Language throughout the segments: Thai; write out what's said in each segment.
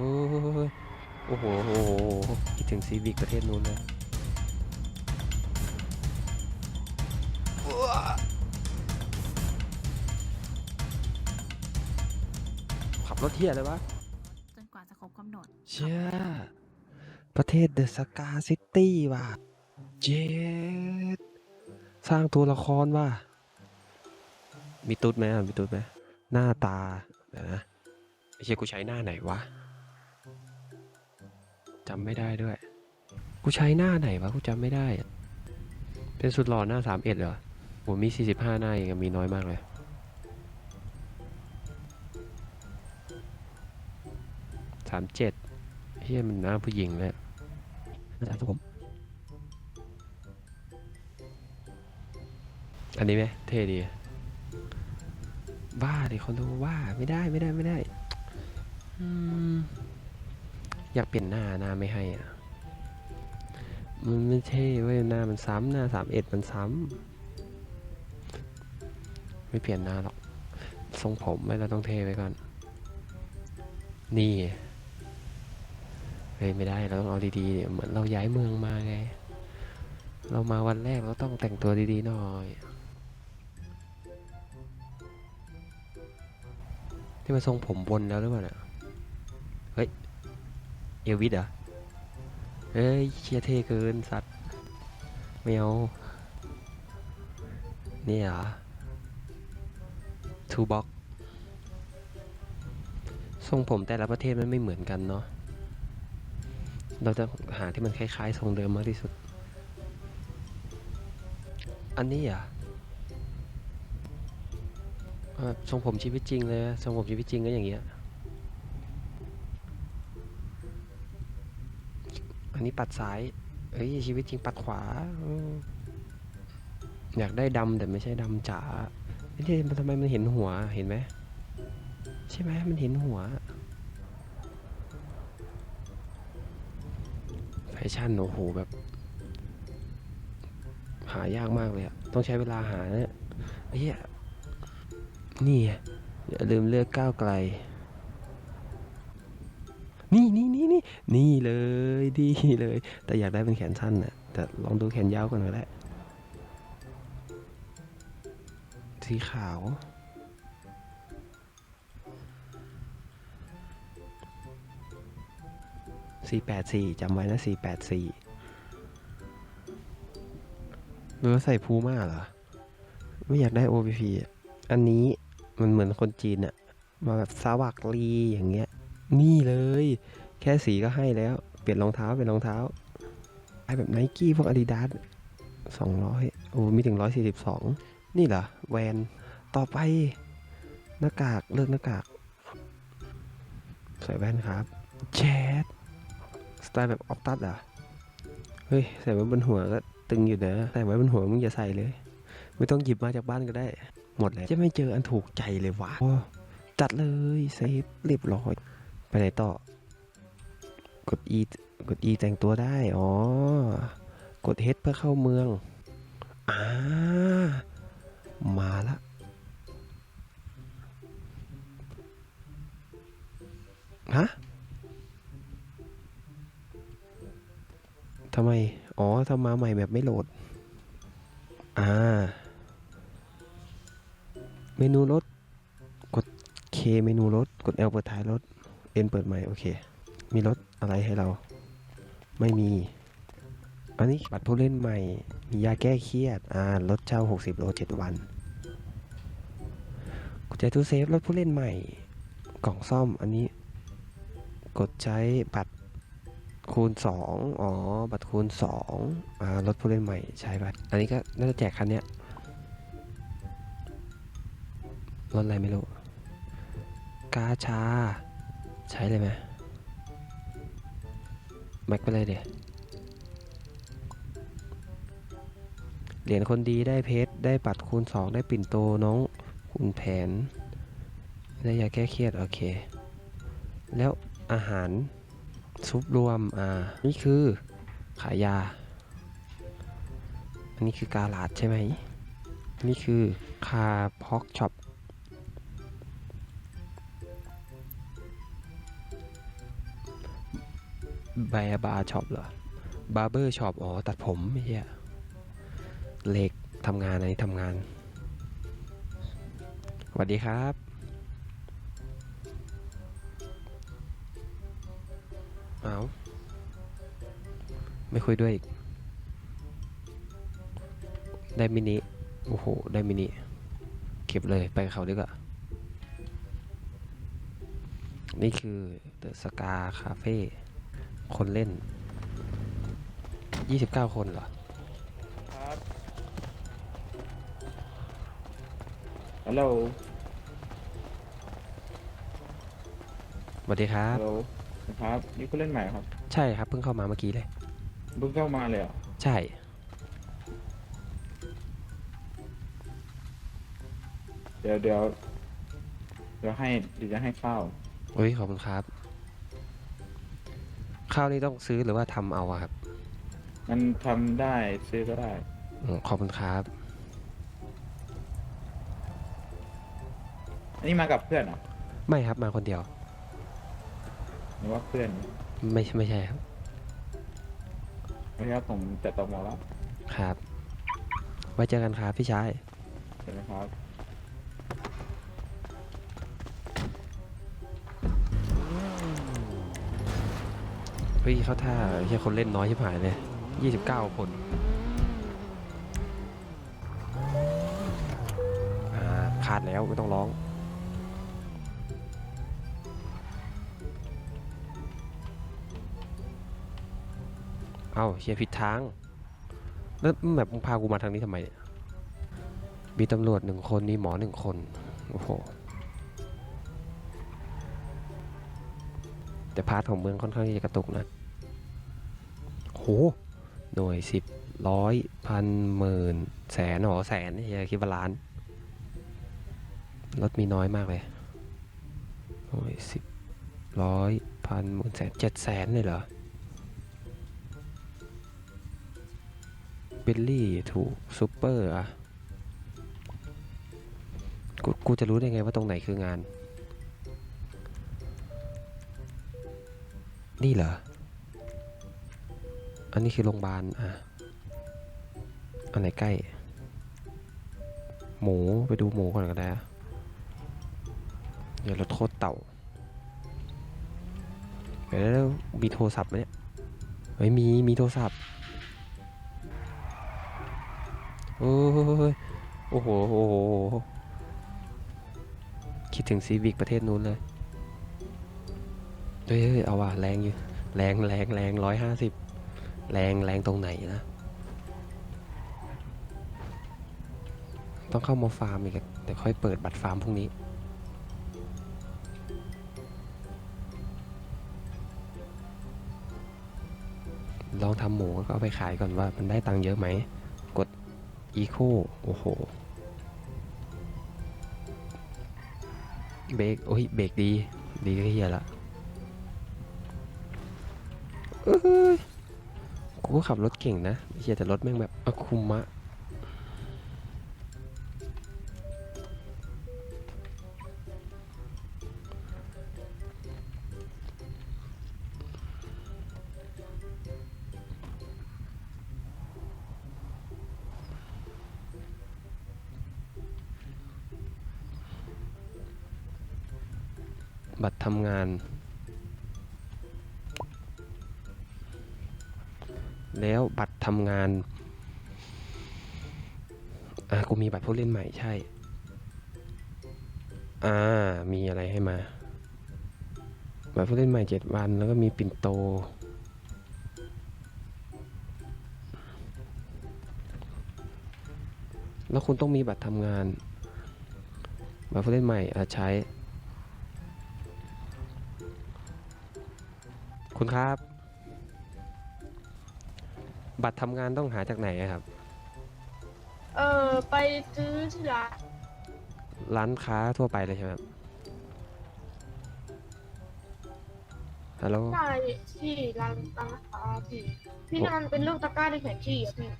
โอ้ยโอ้โหโอ้โหคิดถึงซีวิกประเทศนู้นเลยขับรถเที่ยเลยวะจนกว่าจะครบกำหนด เชื่อประเทศเดอะสกาซิตี้ว่ะ เจ็ดสร้างตัวละครว่ะ มีตุ๊ดไหมอะมีตุ๊ดไหมหน้าตาเดี๋ยวนะไอ้เชี่ยกูใช้หน้าไหนวะ จำไม่ได้ด้วย กูใช้หน้าไหนวะ กูจำไม่ได้อะเป็นสุดหล่อหน้าสามเอ็ดเหรอโหมีสี่สิบห้าหน้าเองอะมีน้อยมากเลย สามเจ็ดเฮียมันหน้าผู้หญิงเลยน่าจะผม อันนี้ไหมเท่ดีบ้าดิคนดูว่าไม่ได้ไม่ได้ไม่ได้อืม อยากเปลี่ยนหน้าหน้าไม่ให้อะ มันไม่เท่เว้ยหน้ามันซ้ำหน้าสามเอ็ดมันซ้ำไม่เปลี่ยนหน้าหรอกทรงผมไว้เราต้องเท่ไว้ก่อน นี่เฮ้ยไม่ได้เราต้องเอาดีๆเนี่ยเหมือนเราย้ายเมืองมาไง เรามาวันแรกเราต้องแต่งตัวดีๆหน่อยที่มันทรงผมบนแล้วหรือเปล่าเนี่ย เอลวิสเหรอเฮ้ยเชียเท่เกินสัตว์ไม่เนี่เหรอทูบ็อกทรงผมแต่ละประเทศมันไม่เหมือนกันเนาะเราจะหาที่มันคล้าย ๆ ทรงเดิมมากที่สุด อันนี้อะเอทรงผมชีวิตจริงเลยทรงผมชีวิตจริงก็อย่างเงี้ย อันนี้ปัดซ้าย เอ้ยชีวิตจริงปัดขวา อยากได้ดำแต่ไม่ใช่ดำจ๋าเอ้ยมันทำไมมันเห็นหัวเห็นไหมใช่ไหมมันเห็นหัวแฟชั่นโอ้โหแบบ หายากมากเลยอะต้องใช้เวลาหาเนี่ยเหี้ยนี่อย่าลืมเลือกก้าวไกล นี่นี่นี่นี่นี่เลยดีเลย แต่อยากได้เป็นแขนสั้นน่ะแต่ลองดูแขนยาวก่อนก็ได้สีขาว สี่แปดสี่จำไว้นะสี่แปดสี่หรือใส่พูม่าเหรอ ไม่อยากได้ OPP อันนี้มันเหมือนคนจีนอะมาแบบสวักลีอย่างเงี้ย นี่เลย แค่สีก็ให้แล้ว เปลี่ยนรองเท้าเป็นรองเท้าไอแบบไนกี้พวกอาดิดาสสองร้อยโอ้มีถึงร้อยสี่สิบสองนี่เหรอ แวนต่อไป หน้ากากเลือกหน้ากาก ใส่แว่นครับแชทสไตล์แบบออฟตัดอะเฮ้ย ใส่ไว้บนหัวก็ตึงอยู่นะใส่ไว้บนหัวมึงอย่าใส่เลย ไม่ต้องหยิบมาจากบ้านก็ได้ หมดแล้วจะไม่เจออันถูกใจเลยวะจัดเลยเซฟเรียบร้อย ไปไหนต่อ กด E กด E แต่งตัวได้ อ๋อ กด H เพื่อเข้าเมือง อ่า มาละ ฮะทำไม อ๋อทำมาใหม่แบบไม่โหลด อ่า เมนูรถ กด K เมนูรถ กด L เปิดท้ายรถ N เปิดใหม่โอเค มีรถอะไรให้เรา ไม่มี อันนี้บัตรผู้เล่นใหม่ มียาแก้เครียด อ่า รถเช่า 60 โล 7 วันกดใจทูเซฟ รถผู้เล่นใหม่ กล่องซ่อม อันนี้ กดใช้บัตรคูณ 2 อ๋อ บัตรคูณ 2 อ่า รถผู้เล่นใหม่ใช้บัตร อันนี้ก็น่าจะแจกคันเนี้ย รถอะไรไม่รู้ กาชา ใช้เลยไหมแม็กไปเลยเดี๋ยวเหรียญคนดีได้เพชรได้บัตรคูณ 2 ได้ปิ่นโตน้องคุณแผน ได้ยาแก้เครียด โอเค แล้วอาหารซุปรวม อ่า นี่คือขายยา อันนี้คือกาลาดใช่ไหม นี่คือคาพ็อกช็อป บร์บาร์ช็อปเหรอบาร์เบอร์ช็อปอ๋อ ตัดผมไม่ใช่เหล็กทำงานอันนี้ทำงานสวัสดีครับ เอาไม่คุยด้วยอีก ได้มินิ โอ้โห ได้มินิ เก็บเลยไปกับเขาดีกว่า นี่คือ The Scar Cafe นเล่น 29 คนเหรอ ครับ ฮัลโหล สวัสดีครัฮับ ลโหล ครับ นี่คุณเล่นใหม่ครับ ใช่ครับเพิ่งเข้ามาเมื่อกี้เลย เพิ่งเข้ามาเลยเหรอใช่ เดี๋ยวเดี๋ยวเดี๋ยวให้เดี๋ยวจะให้ข้าว โอ้ยขอบคุณครับ ข้าวนี่ต้องซื้อหรือว่าทำเอาอะครับมันทำได้ซื้อก็ได้ อืมขอบคุณครับ อันนี้มากับเพื่อนเหรอไม่ครับมาคนเดียว หรือว่าเพื่อนไม่ไม่ใช่ครับไม่ครับผมจะตอมอแล้วครับ ไว้เจอกันครับพี่ชายใช่ไหมครับ ฮ้ยเขาท่าแค่คนเล่นน้อยชิบหายเลยยี่สิบเก้าคนอ่าขาดแล้วไม่ต้องร้อง เอาเชียร์ผิดทาง แล้วแบบมึงพากูมาทางนี้ทำไมเนี่ย มีตำรวจหนึ่งคนมีหมอหนึ่งคน โอ้โหแต่พาร์ทของเมืองค่อนข้างที่จะกระตุกนะ โหหน่วยสิบร้อยพันหมื่นแสนหรอแสนเฮียคิดว่าล้านรถมีน้อยมากเลยหน่วยสิบร้อยพันหมื่นแสนเจ็ดแสนเลยเหรอเบลลี่ถูกซูเปอร์อะกูกูจะรู้ได้ไงว่าตรงไหนคืองาน นี่เหรอ อันนี้คือโรงพยาบาลอะอันไหนใกล้ หมูไปดูหมูก่อนก็ได้อะเดี๋ยวเราโทษเต่าเดี๋ยวแล้วมีโทรศัพท์ไหมเนี่ยเฮ้ยมีมีโทรศัพท์โอ้ยโอ้โหโอ้โหคิดถึงซีวิกประเทศนู้นเลยเฮ้ยเฮ้ยเอาว่ะแรงอยู่ แรงแรงแรงร้อยห้าสิบ แรงแรงตรงไหนนะ ต้องเข้ามาฟาร์มอีกอะเดี๋ยวค่อยเปิดบัตรฟาร์มพรุ่งนี้ ลองทำหมูแล้วก็เอาไปขายก่อนว่ามันได้ตังค์เยอะไหม กด Eco โอ้โหเบรกโอ้ยเบรกดี ดีก็เฮียละเอ้ย กูก็ขับรถเก่งนะเฮียแต่รถแม่งแบบอะคุมะบัตรทำงาน ทำงาน อ่ากูมีบัตรผู้เล่นใหม่ใช่ อ่า มีอะไรให้มา บัตรผู้เล่นใหม่เจ็ดวัน แล้วก็มีปิ่นโต แล้วคุณต้องมีบัตรทำงาน บัตรผู้เล่นใหม่อาใช้คุณครับ บัตรทำงานต้องหาจากไหนอะครับ เออไปซื้อที่ร้านร้านค้าทั่วไปเลยใช่ไหมครับฮัลโหลใช่ที่ร้านร้านค้าพี่พี่นันเป็นลูกตะกร้าในแผนที่อะพี่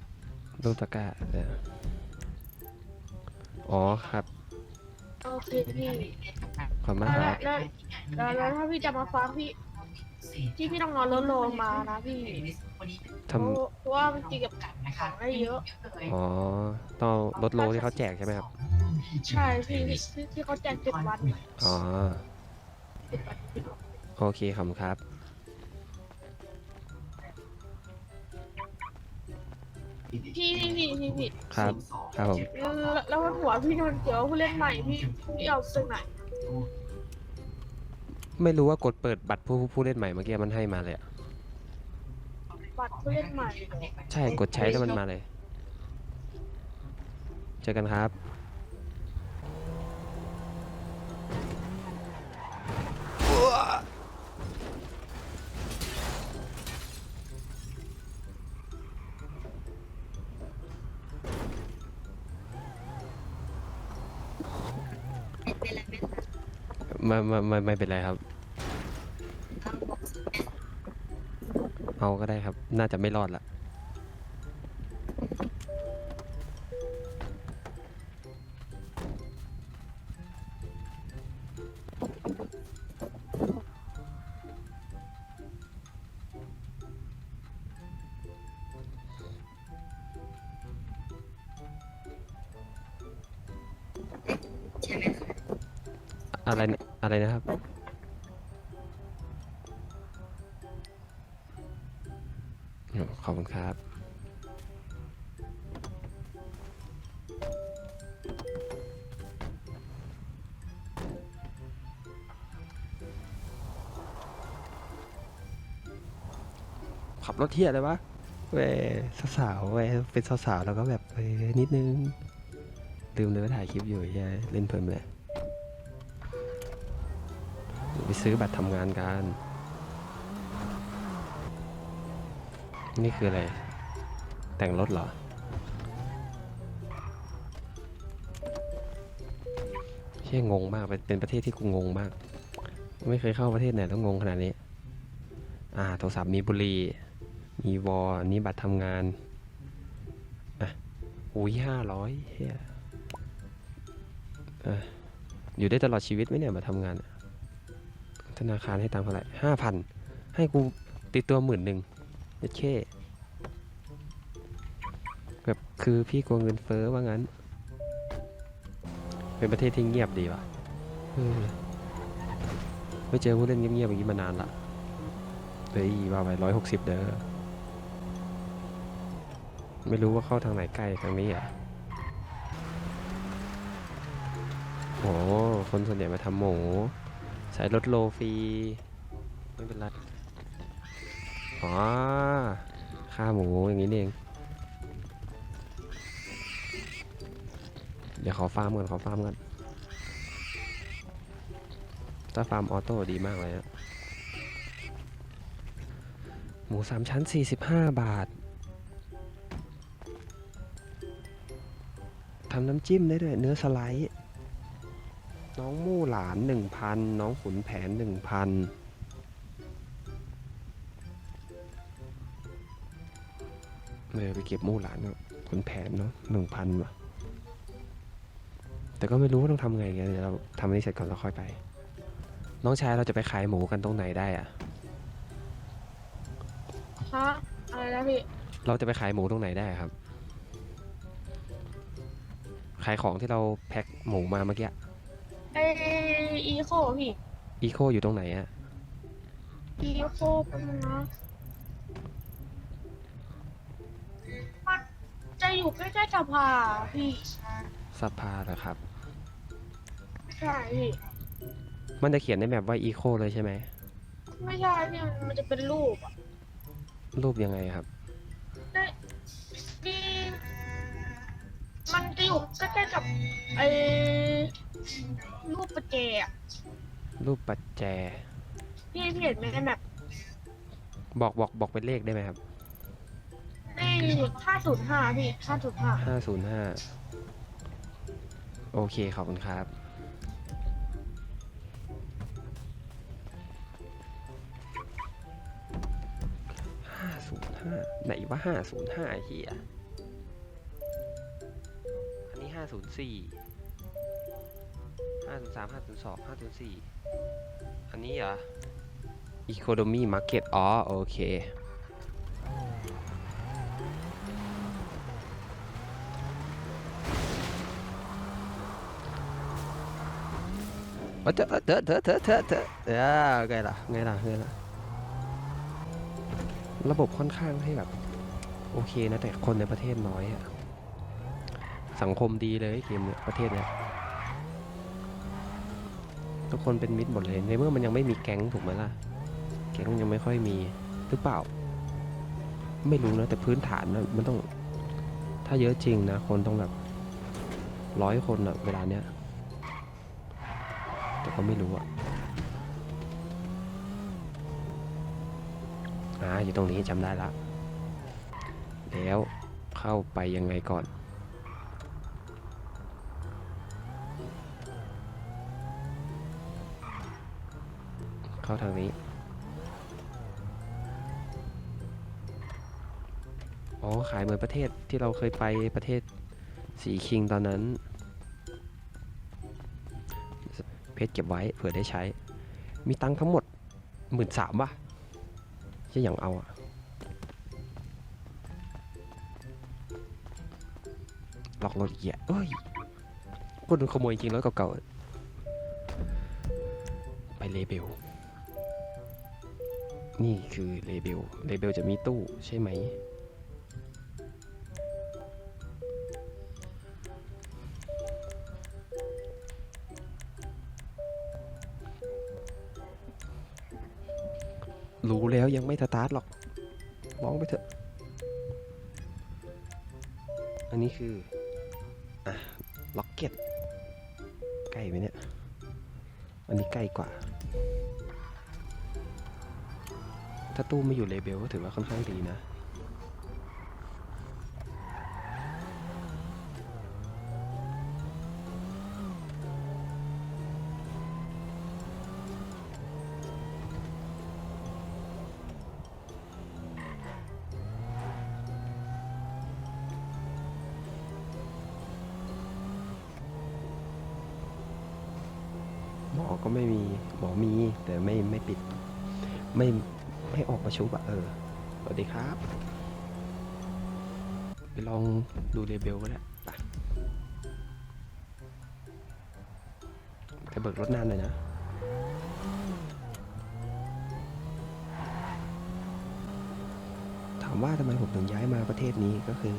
ลูกตะกร้าเดี๋ยวอ๋อครับ โอเคพี่ขอบคุณมากแล้วครับแล้วแล้วแล้วถ้าพี่จะมาฟังพี่ ที่พี่ต้องนอนรถโลมานะพี่ทเพราะว่ามันตีกับของได้เยอะำอ๋อต้องลดโลที่เขาแจกใช่ไหมครับ ใช่พี่ที่ที่เขาแจกเจ็ดวันอ๋อเจ็ดวันโอเคขอบคุณครับ พี่พี่พี่พี่พี่ครับ ครับผม แล้วแล้วหัวพี่นนท์เกี่ยวผู้เล่นใหม่พี่พี่เอาจากไหน ไม่รู้ว่ากดเปิดบัตรผู้ผู้เล่นใหม่เมื่อกี้มันให้มาเลยอะบัตรผู้เล่นใหม่ใช่กดใช้แล้วมันมาเลย เจอกันครับ ไม่ไม่ไม่ไม่เป็นไรครับ เอาก็ได้ครับ น่าจะไม่รอดละอะไรนะอะไรนะครับ ครับขับรถเที่ยอะไรวะเว้ยสาวๆเว้ยเป็นสาวๆแล้วก็แบบเอ้ยนิดนึงลืมเลยว่าถ่ายคลิปอยู่ใช่เล่นเพลินเลยเดี๋ยวไปซื้อบัตรทำงานกัน นี่คืออะไร แต่งรถเหรอ เชี่ยงงมาก เป็นประเทศที่กูงงมาก ไม่เคยเข้าประเทศไหนต้องงงขนาดนี้ อ่า โทรศัพท์มีบุหรี่มีวออันนี้บัตรทำงาน อะ อุ้ยห้าร้อยเฮียอะอยู่ได้ตลอดชีวิตไหมเนี่ยมาทำงาน ธนาคารให้ตังค์เท่าไหร่ห้าพันให้กูติดตัวหมื่นหนึ่ง เด็ดเคแบบคือพี่กลัวเงินเฟ้อว่างั้น เป็นประเทศที่เงียบดีว่ะเออไม่เจอผู้เล่นเงียบๆอย่างนี้มานานละเฮ้ยว่าไปร้อยหกสิบเด้อไม่รู้ว่าเข้าทางไหนใกล้ทางนี้อะโอ้คนส่วนใหญ่มาทำหมูใส่รถโลฟรี ไม่เป็นไร อ๋อข้าหมูอย่างนี้เอง เดี๋ยวขอฟาร์มก่อนขอฟาร์มก่อนถ้าฟาร์มออโต้ดีมากเลยนะหมูสามชั้น 45 บาททำน้ำจิ้มได้ด้วย เนื้อสไลด์ น้องมู่หลาน 1,000 น้องขุนแผน 1,000 เลยไปเก็บมู่หลานเนอะขุนแผนเนาะหนึ่งพันว่ะ แต่ก็ไม่รู้ว่าต้องทำไงกันเดี๋ยวเราทำอันนี้เสร็จก่อนแล้วค่อยไป น้องชายเราจะไปขายหมูกันตรงไหนได้อะฮะอะไรนะพี่ เราจะไปขายหมูตรงไหนได้ครับ ขายของที่เราแพ็คหมูมาเมื่อกี้ไออีโคพี่อีโคอยู่ตรงไหนอะอีโคเป็นงนะ อยู่ใกล้ๆสภาพี่สภาเหรอครับ ใช่พี่มันจะเขียนในแมปว่าอีโคเลยใช่ไหม ไม่ใช่พี่มันมันจะเป็นรูปอะรูปยังไงครับ ได้มีมันจะอยู่ใกล้ๆกับไอ้รูปประแจอะรูปปัจแจ พี่พี่เห็นไหมแบบบอกบอกบอกเป็นเลขได้ไหมครับนี่ ห้าศูนย์ห้าพี่ห้าศูนย์ห้าห้าศูนย์ห้าโอเค ขอบคุณครับ ห้าศูนย์ห้าไหนว่าห้าศูนย์ห้าเฮียอันนี้ห้าศูนย์สี่ห้าศูนย์สามห้าศูนย์สองห้าศูนย์สี่อันนี้เหรอ Economy Market อ๋อ โอเค เออเถอะเถอะเถอะเถอะเถอะเถอะเออไงล่ะไงล่ะไงล่ะ ระบบค่อนข้างให้แบบ โอเคนะแต่คนในประเทศน้อยอะสังคมดีเลยเกมเนี่ยประเทศเนี้ยทุกคนเป็นมิตรหมดเลยในเมื่อมันยังไม่มีแก๊งถูกไหมล่ะ แก๊งยังไม่ค่อยมีหรือเปล่า ไม่รู้นะแต่พื้นฐานนะมันต้อง ถ้าเยอะจริงนะคนต้องแบบร้อยคนอะเวลาเนี้ย แต่ก็ไม่รู้อะอ่าอยู่ตรงนี้จำได้ละแล้วเข้าไปยังไงก่อน เข้าทางนี้อ๋อขายเหมือนประเทศที่เราเคยไปประเทศสีคิงตอนนั้น เพชรเก็บไว้เผื่อได้ใช้ มีตังค์ทั้งหมดหมื่นสามป่ะใช่อย่างเอาอะล็อกรถเหยียเอ้ยคนโดนขโมยจริงรถเก่าๆอะไปเลเบล นี่คือเลเบล เลเบลจะมีตู้ใช่ไหม ไม่สตาร์ทหรอก มองไปเถอะ อันนี้คือ อะ ล็อกเก็ต ใกล้ไหมเนี่ย อันนี้ใกล้กว่า ถ้าตู้ไม่อยู่เลเบลก็ถือว่าค่อนข้างดีนะ ไม่ออกประชุบอะเออ สวัสดีครับ ไปลองดูเลเบลก็ได้ไปแต่เบิกรถนานหน่อยนะถามว่าทำไมผมถึงย้ายมาประเทศนี้ก็คือ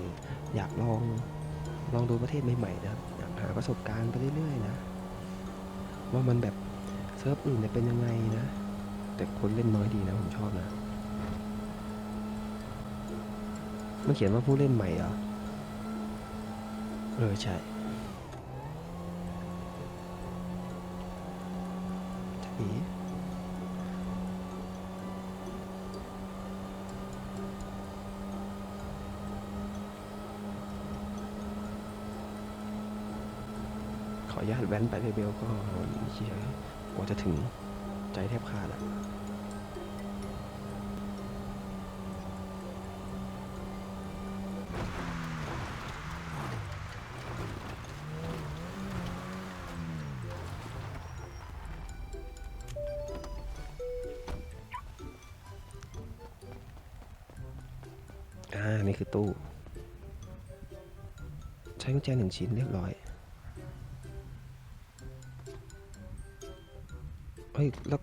อยากลองลองดูประเทศใหม่ๆนะครับอยากหาประสบการณ์ไปเรื่อยๆนะ ว่ามันแบบเซิร์ฟอื่นเนี่ยเป็นยังไงนะ แต่คนเล่นน้อยดีนะผมชอบนะมันเขียนว่าผู้เล่นใหม่เหรอเออใช่ขออนุญาตแว้นไปเบลก็เชียกว่าจะถึง แทบขาดอะอ่า นี่คือตู้ ใช้กุญแจหนึ่งชิ้นเรียบร้อยเฮ้ยแล้ว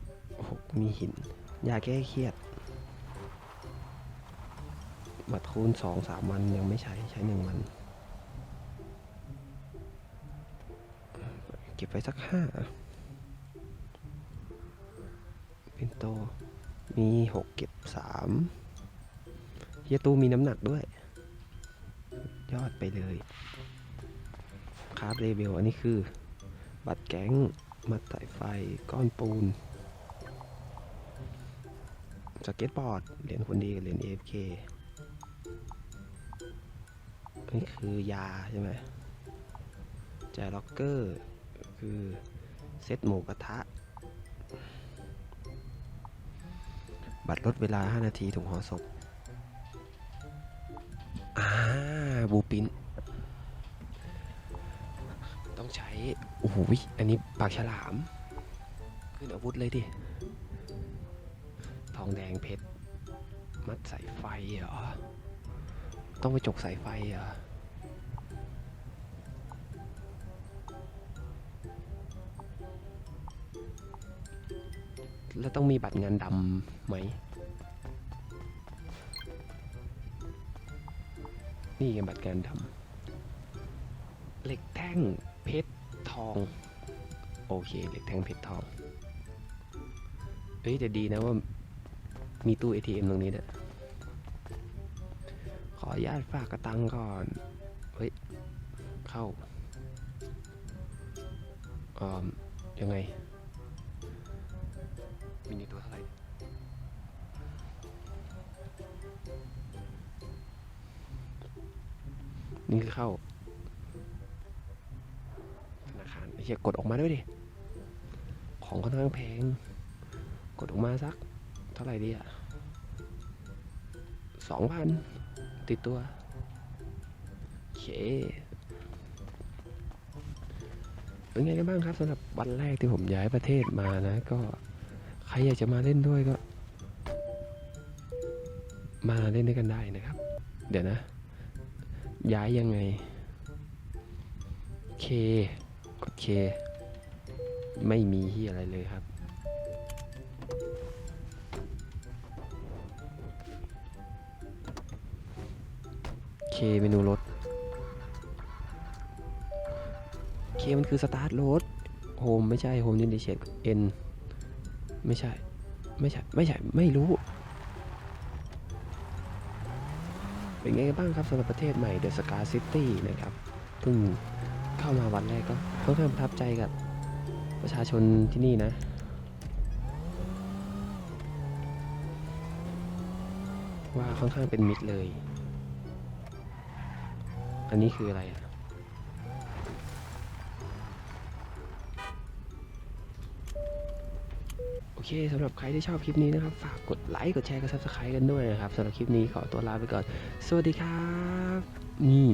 มีหินยาแก้เครียด บัตรคูณสองสามวันยังไม่ใช้ใช้หนึ่งวัน เก็บไว้สักห้าเป็นโต มีหกเก็บสามเฮียตู้มีน้ำหนักด้วย ยอดไปเลยคาราฟเลเบลอันนี้คือ บัตรแก๊งมัดสายไฟก้อนปูน สเก็ตบอร์ด เหรียญคนดีกับเหรียญ AFK นี่คือยาใช่ไหมแจล็อกเกอร์ คือเซตหมูกระทะ บัตรลดเวลา 5 นาทีถุงห่อศพ อ่า บูปิน ต้องใช้ โอ้โหยอันนี้ปากฉลาม ขึ้นอาวุธเลยดิ องแดงเพชร มัดสายไฟเหรอ ต้องไปจกสายไฟเหรอแล้วต้องมีบัตรงานดำไหม นี่ไงบัตรงานดำ เหล็กแท่งเพชรทอง โอเค เหล็กแท่งเพชรทอง เฮ้ยแต่ดีนะว่า มีตู้ ATM ตรงนี้เนะขออนุญาตฝากกระตังก่อน เฮ้ย เข้าเอ่อยังไง มินิตัวเท่าไหร่นี่คือเข้า ธนาคารอ้เหี้ยกดออกมาด้วยดิ ของค่อนข้างแพง กดออกมาสัก ไหร่ดีอะสองพันติดตัวโอเคเป็นไงกันบ้างครับสำหรับวันแรกที่ผมย้ายประเทศมานะ ก็ใครอยากจะมาเล่นด้วยก็ มาเล่นด้วยกันได้นะครับ เดี๋ยวนะ ย้ายยังไงเคกดเค ไม่มีที่อะไรเลยครับ เคเมนูรถเคมันคือสตาร์ทรถโฮมไม่ใช่โฮมยูนิเชตเอ็นไม่ใช่ ไม่ใช่ ไม่ใช่ ไม่รู้ เป็นไงกันบ้างครับสำหรับประเทศใหม่ The Scar City นะครับเพิ่งเข้ามาวันแรกก็ค่อนข้างประทับใจกับประชาชนที่นี่นะว่าค่อนข้างเป็นมิตรเลย อันนี้คืออะไรอะโอเคสำหรับใครที่ชอบคลิปนี้นะครับ ฝากกดไลค์ กดแชร์ กด subscribe กันด้วยนะครับสำหรับคลิปนี้ขอตัวลาไปก่อน สวัสดีครับ นี่